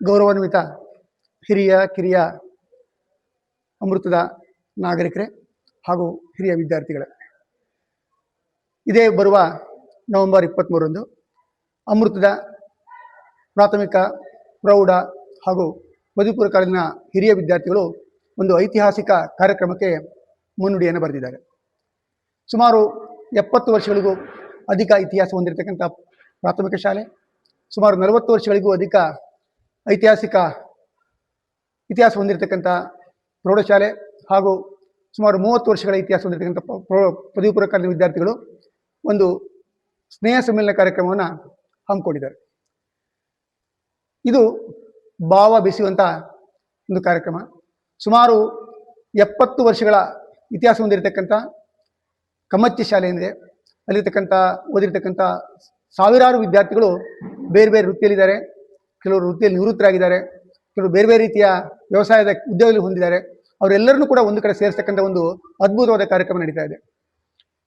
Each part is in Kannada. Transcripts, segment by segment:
ಗೌರವಾನ್ವಿತ ಹಿರಿಯ, ಕಿರಿಯ ಅಮೃತದ ನಾಗರಿಕರೇ ಹಾಗೂ ಹಿರಿಯ ವಿದ್ಯಾರ್ಥಿಗಳೇ. ಇದೇ ಬರುವ ನವೆಂಬರ್ ಇಪ್ಪತ್ತ್ಮೂರರಂದು ಅಮೃತದ ಪ್ರಾಥಮಿಕ, ಪ್ರೌಢ ಹಾಗೂ ಮಧುಪುರ ಕಾಲೇಜಿನ ಹಿರಿಯ ವಿದ್ಯಾರ್ಥಿಗಳು ಒಂದು ಐತಿಹಾಸಿಕ ಕಾರ್ಯಕ್ರಮಕ್ಕೆ ಮುನ್ನುಡಿಯನ್ನು ಬರೆದಿದ್ದಾರೆ. ಸುಮಾರು ಎಪ್ಪತ್ತು ವರ್ಷಗಳಿಗೂ ಅಧಿಕ ಇತಿಹಾಸ ಹೊಂದಿರತಕ್ಕಂಥ ಪ್ರಾಥಮಿಕ ಶಾಲೆ, ಸುಮಾರು ನಲವತ್ತು ವರ್ಷಗಳಿಗೂ ಅಧಿಕ ಐತಿಹಾಸಿಕ ಇತಿಹಾಸ ಹೊಂದಿರತಕ್ಕಂಥ ಪ್ರೌಢಶಾಲೆ ಹಾಗೂ ಸುಮಾರು ಮೂವತ್ತು ವರ್ಷಗಳ ಇತಿಹಾಸ ಹೊಂದಿರತಕ್ಕಂಥ ಪದವಿ ಪೂರ್ವ ಕಾಲೇಜಿನ ವಿದ್ಯಾರ್ಥಿಗಳು ಒಂದು ಸ್ನೇಹ ಸಮ್ಮೇಳನ ಕಾರ್ಯಕ್ರಮವನ್ನು ಹಮ್ಮಿಕೊಂಡಿದ್ದಾರೆ. ಇದು ಭಾವ ಬೆಸೆಯುವಂಥ ಒಂದು ಕಾರ್ಯಕ್ರಮ. ಸುಮಾರು ಎಪ್ಪತ್ತು ವರ್ಷಗಳ ಇತಿಹಾಸ ಹೊಂದಿರತಕ್ಕಂಥ ಕಮ್ಮಚ್ಚಿ ಶಾಲೆ ಏನಿದೆ, ಅಲ್ಲಿರ್ತಕ್ಕಂಥ ಓದಿರ್ತಕ್ಕಂಥ ಸಾವಿರಾರು ವಿದ್ಯಾರ್ಥಿಗಳು ಬೇರೆ ಬೇರೆ ವೃತ್ತಿಯಲ್ಲಿದ್ದಾರೆ. ಕೆಲವರು ವೃತ್ತಿಯಲ್ಲಿ ನಿವೃತ್ತರಾಗಿದ್ದಾರೆ, ಕೆಲವರು ಬೇರೆ ಬೇರೆ ರೀತಿಯ ವ್ಯವಸಾಯದ ಉದ್ಯೋಗದಲ್ಲಿ ಹೊಂದಿದ್ದಾರೆ, ಅವರೆಲ್ಲರನ್ನೂ ಕೂಡ ಒಂದು ಕಡೆ ಸೇರಿಸ್ತಕ್ಕಂಥ ಒಂದು ಅದ್ಭುತವಾದ ಕಾರ್ಯಕ್ರಮ ನಡೀತಾ ಇದೆ.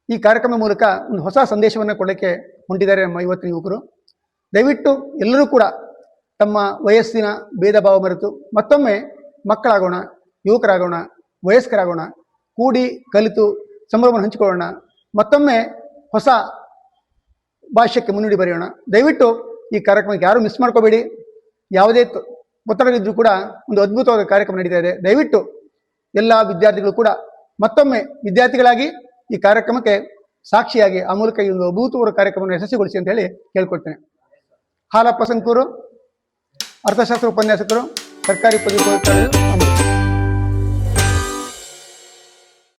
ಈ ಕಾರ್ಯಕ್ರಮ ಮೂಲಕ ಒಂದು ಹೊಸ ಸಂದೇಶವನ್ನು ಕೊಡಲಿಕ್ಕೆ ಹೊಂಟಿದ್ದಾರೆ ನಮ್ಮ ಇವತ್ತಿನ ಯುವಕರು. ದಯವಿಟ್ಟು ಎಲ್ಲರೂ ಕೂಡ ತಮ್ಮ ವಯಸ್ಸಿನ ಭೇದ ಭಾವ ಮರೆತು ಮತ್ತೊಮ್ಮೆ ಮಕ್ಕಳಾಗೋಣ, ಯುವಕರಾಗೋಣ, ವಯಸ್ಕರಾಗೋಣ, ಕೂಡಿ ಕಲಿತು ಸಂಭ್ರಮವನ್ನು ಹಂಚಿಕೊಳ್ಳೋಣ, ಮತ್ತೊಮ್ಮೆ ಹೊಸ ಭಾಷ್ಯಕ್ಕೆ ಮುನ್ನುಡಿ ಬರೆಯೋಣ. ದಯವಿಟ್ಟು ಈ ಕಾರ್ಯಕ್ರಮಕ್ಕೆ ಯಾರು ಮಿಸ್ ಮಾಡ್ಕೋಬೇಡಿ. ಯಾವುದೇ ಒತ್ತಡವಿದ್ರೂ ಕೂಡ ಒಂದು ಅದ್ಭುತವಾದ ಕಾರ್ಯಕ್ರಮ ನಡೀತಾ ಇದೆ. ದಯವಿಟ್ಟು ಎಲ್ಲ ವಿದ್ಯಾರ್ಥಿಗಳು ಕೂಡ ಮತ್ತೊಮ್ಮೆ ವಿದ್ಯಾರ್ಥಿಗಳಾಗಿ ಈ ಕಾರ್ಯಕ್ರಮಕ್ಕೆ ಸಾಕ್ಷಿಯಾಗಿ ಆ ಮೂಲಕ ಈ ಒಂದು ಅಭೂತಪೂರ್ವ ಕಾರ್ಯಕ್ರಮವನ್ನು ಯಶಸ್ವಿಗೊಳಿಸಿ ಅಂತ ಹೇಳಿ ಕೇಳ್ಕೊಳ್ತೇನೆ. ಹಾಲಪ್ಪ ಸಂಕೂರು, ಅರ್ಥಶಾಸ್ತ್ರ ಉಪನ್ಯಾಸಕರು, ಸರ್ಕಾರಿ ಪದವಿ